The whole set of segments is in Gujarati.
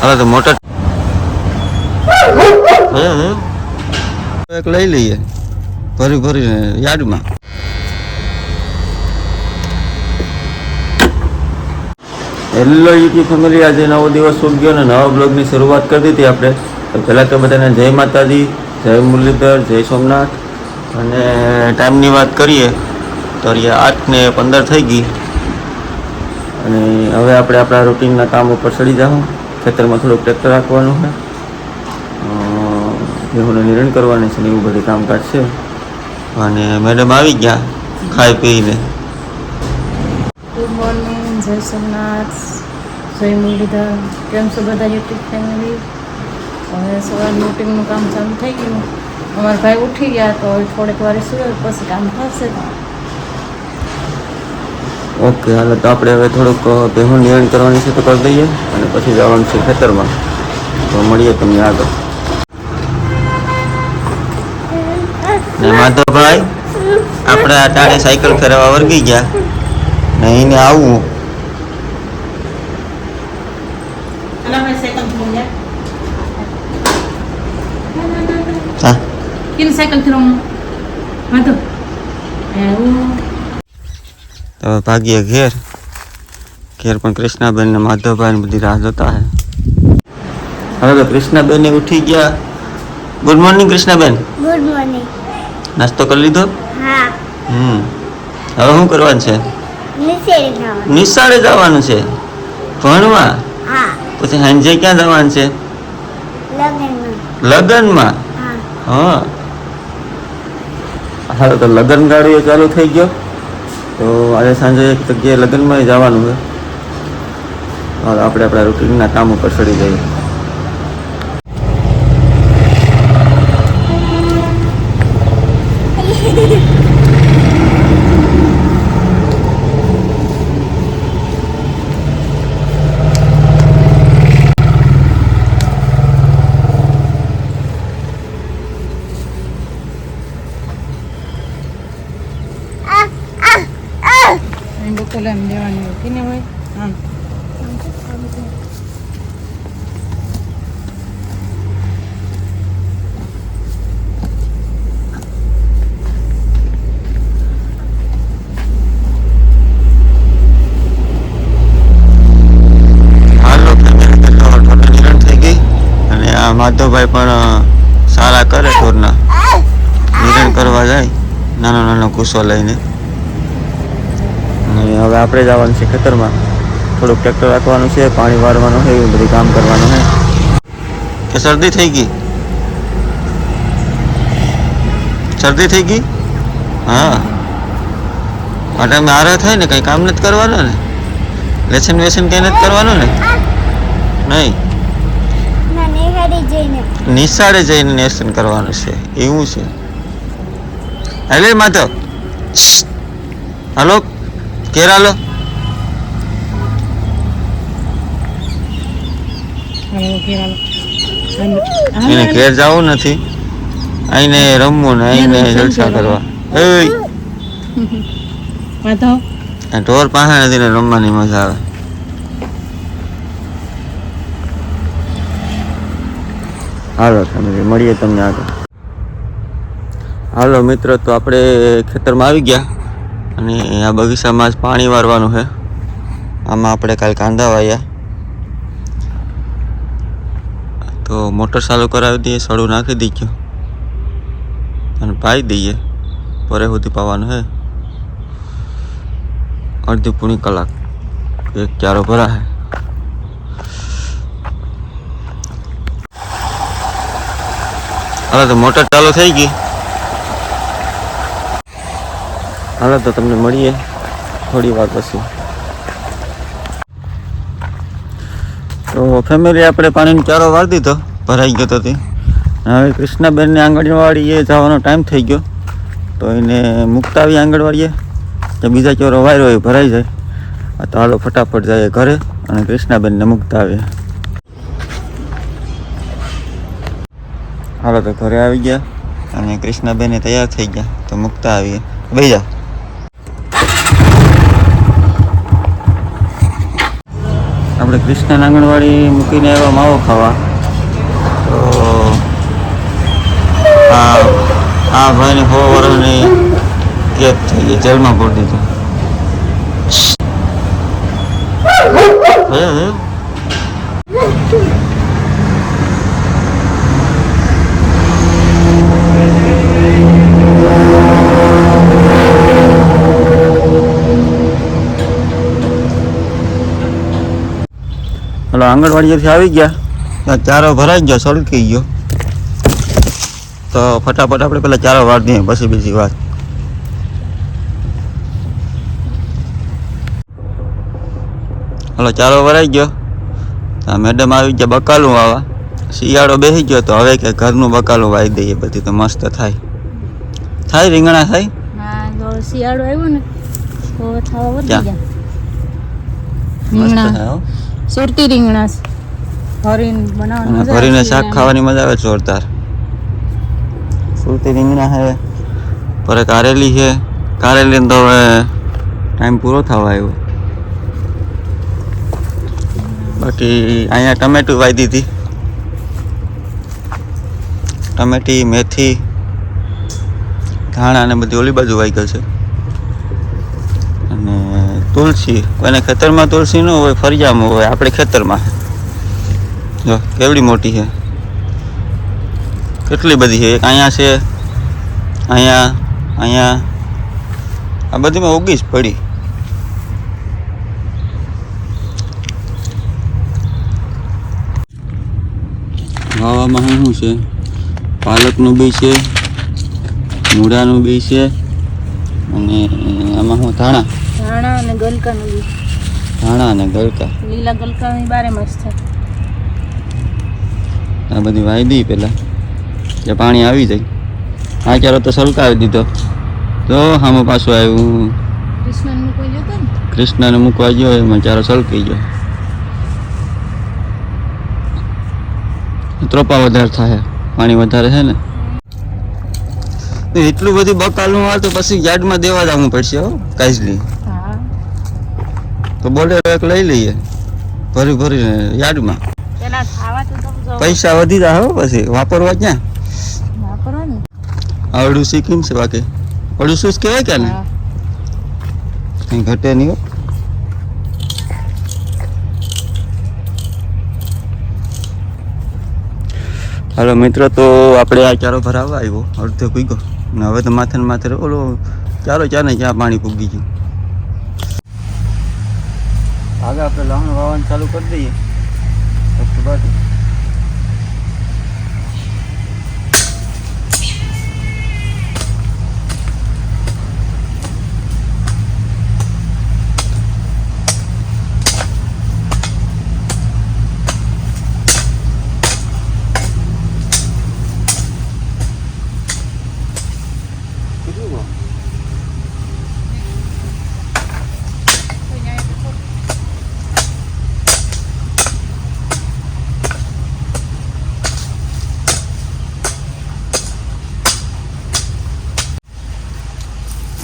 હવે તો મોટર એક લઈ લઈએ, ભરી ભરીને યાર્ડમાં. હેલો યુટ્યુબ ફેમિલી આજે નવો દિવસ ઉગ્યો અને નવા બ્લોગની શરૂઆત કરી દીધી આપણે. પહેલાં તો બધાને જય માતાજી, જય મુરલીધર, જય સોમનાથ. અને ટાઈમની વાત કરીએ, તો આઠ ને પંદર થઈ ગઈ. અને હવે આપણે આપણા રૂટીનના કામ ઉપર ચડી જાઉં ખેતરમાં થોડુંક ટ્રેક્ટર રાખવાનું છે. અ, નિરણ કરવાની છે ને એવું બધું કામકાજ છે. અને મેડમ આવી ગયા ખાઈ પીને. ગુડ મોર્નિંગ જય સોમનાથ. જય મુરલીધર. કેમ છો બધા યુટ્યુબ ફેમિલી હવે સવાર મીટિંગનું કામ ચાલુ થઈ ગયું. અમારા ભાઈ ઉઠી ગયા તો થોડીક વાર સુવે પછી કામ થશે. ઓકે હાલો તો આપણે હવે થોડુંક ભેહું નિર્ણય કરવાની છે તો કરી દઈએ અને પછી જવાનું છે ખેતરમાં. તો મળીએ તમને આગળ. ને માધવભાઈ આપણે આ ટાણે સાયકલ ફેરવા વર્ગી ગયા. ને એને આવવું હા. કિન સાયકલ ફેરવવાનું માધવ. એવું. તો હવે ભાગીએ ઘેર. ઘેર પણ કૃષ્ણાબેન ને માધવભાઈ ને બધી રાહ જોતા હે. હવે તો કૃષ્ણાબેન ઉઠી ગયા. Good morning Krishnaben. Good morning નાસ્તો કરી લીધો? હા. હમ. હવે શું કરવાનું છે? નિશાળે જવાનું. છે? ભણવા? હા. પછી સાંજે ક્યાં જવાનું છે? લગ્નમાં. હા. હા. તો લગ્ન ગાડીઓ ચાલુ થઈ ગયો. તો આજે સાંજે એક જગ્યાએ લગ્નમાં જવાનું છે. આપણે આપણા રૂટીનના કામ ઉપર ચડી જઈએ. બપોરે એમ દેવાની હોય. કિને હોય આ માધવભાઈ પણ સારા કરે ઢોરના. નિરણ કરવા જાય, નાનો નાનો કુસો લઈને. હવે આપણે જવાનું છે ખેતરમાં. થોડુંક ટ્રેક્ટર રાખવાનું છે, પાણી વાળવાનું છે, એવું બધું કામ કરવાનું છે. કે શરદી થઈ ગઈ? શરદી થઈ ગઈ? હા. માટે અમે આરે થાય ને, કંઈ કામ નથી કરવાનું ને? લેસન વેસન કંઈ નથી કરવાનું ને? નહીં. નિશાળે જઈને લેસન કરવાનું છે, એવું છે. હેલે માધવ. હાલો. હાલો એને ઘેર જવું નથી. આઈને રમવું ને એને જલસા કરવા. ઢોર પાસે નથી ને રમવાની મજા આવે. હાલો ફેમિલી મળીએ તમને આગળ. હાલો મિત્રો તો આપણે ખેતરમાં આવી ગયા. અને આ બગીચામાં જ પાણી વારવાનું છે. આમાં આપણે કાલ કાંદા વાયા. તો મોટર ચાલુ કરાવી દઈએ, સડું નાખી દઈએ અને પાઈ દઈએ, પરે સુધી પાવાનું છે. અડધી પૂણી કલાક, એક ચારો ભરા હે હવે તો મોટર ચાલુ થઈ ગઈ. હાલો તો તમને મળીએ થોડી વાર પછી. તો ફેમિલી આપણે પાણીનો ચારો વાર દીધો, ભરાઈ ગયો તો તે. હવે કૃષ્ણાબેનને આંગણવાડીએ જવાનો ટાઈમ થઈ ગયો. તો એને મૂકતા આવી આંગણવાડીએ કે બીજા ચોરો વાયરો એ ભરાઈ જાય. આ તો હાલો ફટાફટ જાય ઘરે અને કૃષ્ણાબેનને મૂકતા આવીએ હાલો તો ઘરે આવી ગયા અને કૃષ્ણાબેને તૈયાર થઈ ગયા. તો મૂકતા આવીએ ભાઈ જા. આપણે કૃષ્ણ આંગણવાડી મૂકીને આવ્યા માવો ખાવા. તો આ આ ભાઈને સો વર્ષની કેદ થઈ ગઈ, જેલમાં પૂરી દીધું. હે હે હલો આંગણવાડીએથી આવી ગયા. ત્યાં ચારો ભરાઈ ગયો સળકી ગયો. તો ફટાફટ આપણે પેલા ચારો વાર દઈએ પછી બીજી વાત. હલો ચારો ભરાઈ ગયો. ત્યાં મેડમ આવી ગયા બકાલું વાવા શિયાળો બેસી ગયો તો હવે કે ઘરનું બકાલું વાવી દઈએ બધી તો મસ્ત થાય. થાય રીંગણા થાય? શિયાળો આવ્યો ને તો થવા વધી ગયા. રીંગણા. સુરતી રીંગણા ભરીને બનાવવાની અને ભરીને શાક ખાવાની મજા આવે જોરદાર. સુરતી રીંગણા છે પર કારેલી છે કારેલી તો હવે ટાઈમ પૂરો થવા આવ્યો. બાકી અહીંયા ટમેટું વાવી દીધી. ટમેટી મેથી ધાણા ને બધી ઓલી બાજુ વાઈ ગઈ છે. અને તુલસી કોઈને ખેતરમાં તુલસી ન હોય ફરિયામાં હોય, આપણે ખેતરમાં. જો, કેવડી મોટી છે. કેટલી બધી છે? એક અહીંયા છે, અહીંયા અહીંયા. આ બધીમાં ઉગી જ પડી. વાવામાં શું શું છે? પાલકનું બી છે, મૂળાનું બી છે, અને આમાં શું ધાણા? ધાણા અને ગલકાનું બી ધાણા અને ગલકા. લીલા ગલકાની બારે મસ્ત થાય. આ બધી વાવી દઈ પહેલાં જે પાણી આવી જાય. આ ચારો તો સલકાવી દીધો. તો હામો પાછું આવ્યું. કૃષ્ણનું મૂકવા જોતો ને? કૃષ્ણને મૂકવા ગયો એમાં ચારો સલકી ગયો. ત્રોપા વધારે થાય. પાણી વધારે છે ને. એટલું બધું બકાલું આવે તો પછી યાર્ડમાં દેવા જવું પડશે હો હા તો બોલેરો એક લઈ લઈએ. ભરી ભરીને યાર્ડમાં. પૈસા વધી જાય હો પછી. વાપરવા ક્યાં? આવડું શીખીને છે બાકી? આવડું શું કહેવાય કે ને કઈ ઘટે નહીં હાલો મિત્રો તો આપણે આ ચારો ભરાવવા આવ્યો. અડધો પૂગ્યો ને હવે તો માથે ને માથે ઓલો ચારો ચાર ને ક્યાં પાણી પૂગી ગયું? આપણે લહણ વાવવાનું ચાલુ કરી દઈએ. તો બાજુ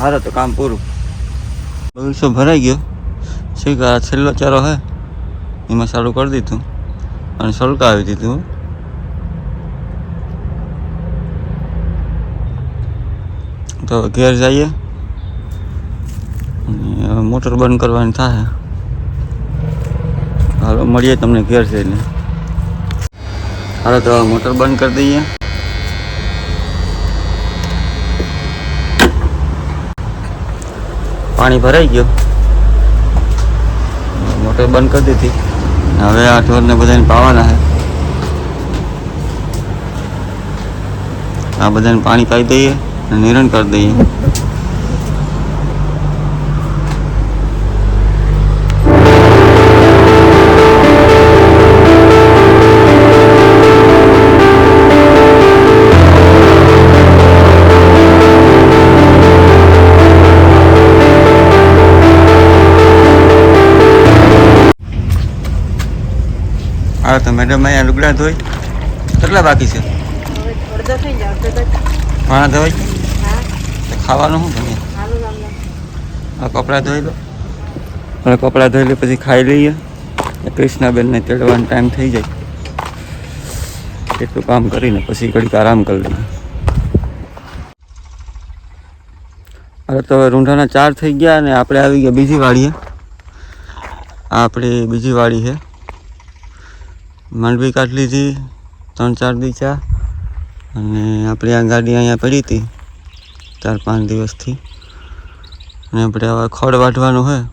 હારો તો કામ પૂરું. બગીચો ભરાઈ ગયો. શીખ આ છેલ્લો ચારો હે, એમાં સારું કરી દીધું. અને સળકાવી દીધું. તો ઘેર જઈએ. અને હવે મોટર બંધ કરવાની થાય. હાલો, મળીએ તમને ઘેર જઈને. હાલો, તો મોટર બંધ કરી દઈએ. પાણી ભરાઈ ગયું. મોટર બંધ કરી દીધી. હવે આ ઢોરને બધાને પાવાના છે. આ બધાને પાણી પાઈ દઈએ અને નિરણ કરી દઈએ. હા તો મેડમ અહીંયા લુગડા ધોઈ. કેટલા બાકી છે? ભાણા ધોઈ? ખાવાનું શું તમે આ કપડાં ધોઈ લો. અને કપડાં ધોઈ લે, પછી ખાઈ લઈએ. કૃષ્ણાબેનને તેડવાનો ટાઈમ થઈ જાય. એટલું કામ કરીને પછી ઘડીક આરામ કરી લઈએ. હવે તો રૂંઢાના ચાર થઈ ગયા અને આપણે આવી ગયા બીજી વાડીએ આપણી બીજી વાડી છે. માંડવી કાઢ લીધી, ત્રણ ચાર દીચા અને આપણી આ ગાડી અહીંયા પડી હતી, ચાર પાંચ દિવસથી. અને આપણે હવે ખડ વાઢવાનું હોય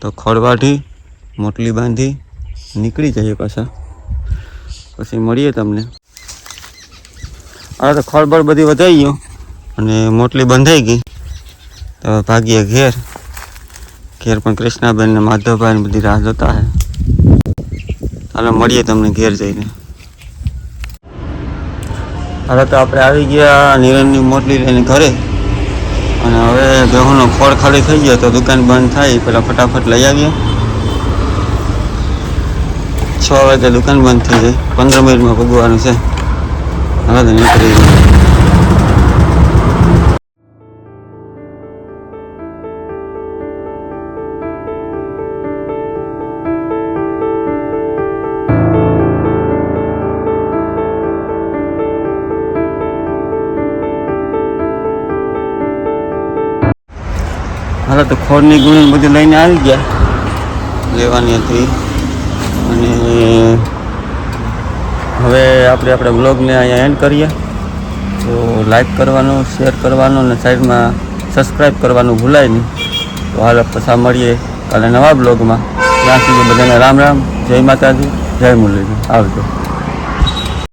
તો ખડ વાઢી, મોટલી બાંધી, નીકળી જઈએ પાછા. પછી મળીએ તમને. હવે તો ખળબળ બધી વધાઈ ગયો, અને મોટલી બંધાઈ ગઈ. તો ભાગીએ ઘેર. ઘેર પણ કૃષ્ણાબેન ને માધવભાઈ બધી રાહ જોતા હે ચાલો મળીએ તમને ઘેર જઈને. હવે તો આપણે આવી ગયા નિરણની મોટલી લઈને ઘરે. અને હવે ઘઉંનો ખોળ ખાલી થઈ ગયો તો દુકાન બંધ થાય પેલા ફટાફટ લઈ આવીએ. છ વાગે દુકાન બંધ થઈ જાય. પંદર મિનિટમાં ભોગવાનું છે. હવે તો નીકળી તો ખોરની ગુણી બધું લઈને આવી ગયા. લેવાની હતી. અને હવે આપણે આપણે બ્લોગને અહીંયા એન્ડ કરીએ. તો લાઈક કરવાનું શેર કરવાનું અને સાઈડમાં સબસ્ક્રાઈબ કરવાનું ભૂલાય નહીં. તો હાલ પાછા મળીએ કાલે નવા બ્લોગમાં. ત્યાં સુધી બધાને રામ રામ. જય માતાજી. જય મુરલીજી આવજો.